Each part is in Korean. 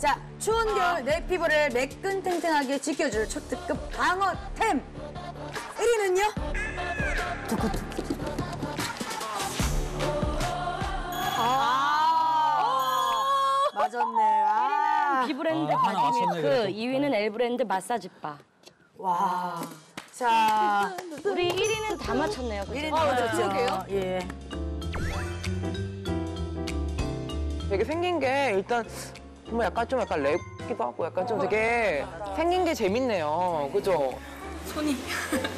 자, 추운 겨울 내 피부를 매끈탱탱하게 지켜줄 초특급 방어템. 1위는요? 아, 맞았네. 아. 비브랜드 아, 하나 바디 맞췄네, 밀크, 그래도. 2위는 엘브랜드 마사지 바. 와. 자, 우리 1위는 다 맞췄네요. 그죠? 1위 어, 나왔죠. 예. 되게 생긴 게 일단 정말 약간 좀 약간 랩기도 하고 약간 좀 되게 생긴 게 재밌네요. 그죠? 손이.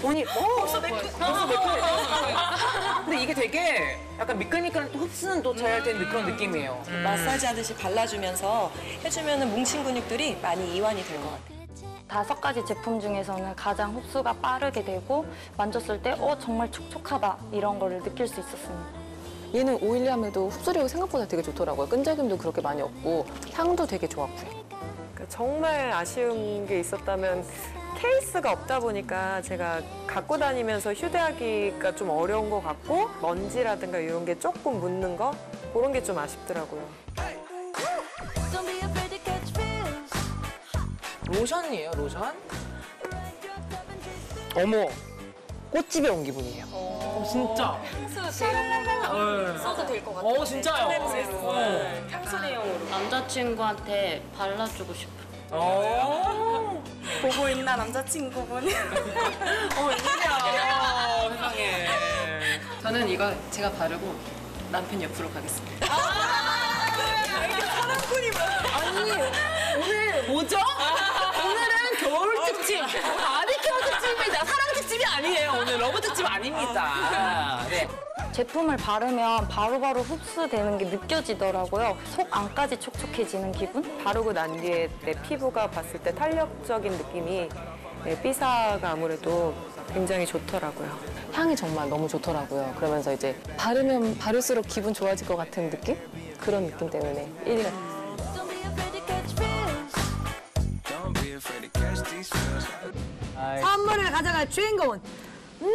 손이. 어, 벌써 매끈. 벌써 매끈해. 근데 이게 되게 약간 미끌미끌한 또 흡수는 또 잘 된 그런 느낌이에요. 마사지 하듯이 발라주면서 해주면 뭉친 근육들이 많이 이완이 될 것 같아요. 다섯 가지 제품 중에서는 가장 흡수가 빠르게 되고 만졌을 때 어 정말 촉촉하다 이런 거를 느낄 수 있었습니다. 얘는 오일리함에도 흡수력이 생각보다 되게 좋더라고요. 끈적임도 그렇게 많이 없고 향도 되게 좋았고요. 그러니까 정말 아쉬운 게 있었다면 케이스가 없다 보니까 제가 갖고 다니면서 휴대하기가 좀 어려운 것 같고 먼지라든가 이런 게 조금 묻는 거 그런 게 좀 아쉽더라고요. 로션이에요, 로션? 어머. 꽃집에 온 기분이에요. 어, 진짜. 써도 될 것 같아요. 어, 진짜요? 냄새로. 향수 내용으로. 남자친구한테 발라주고 싶어. 어. 보고 있나 남자친구분이? 어, 웬일이야. 세상에. 저는 이거 제가 바르고 남편 옆으로 가겠습니다. 뭐죠? 오늘은 겨울 특집. 아니에요. 오늘 러브 특집 아닙니다. 네. 제품을 바르면 바로바로 흡수되는 게 느껴지더라고요. 속 안까지 촉촉해지는 기분? 바르고 난 뒤에 내 피부가 봤을 때 탄력적인 느낌이 네, 삐사가 아무래도 굉장히 좋더라고요. 향이 정말 너무 좋더라고요. 그러면서 이제 바르면 바를수록 기분 좋아질 것 같은 느낌? 그런 느낌 때문에 1위가 선물을 가져갈 주인공은 누구?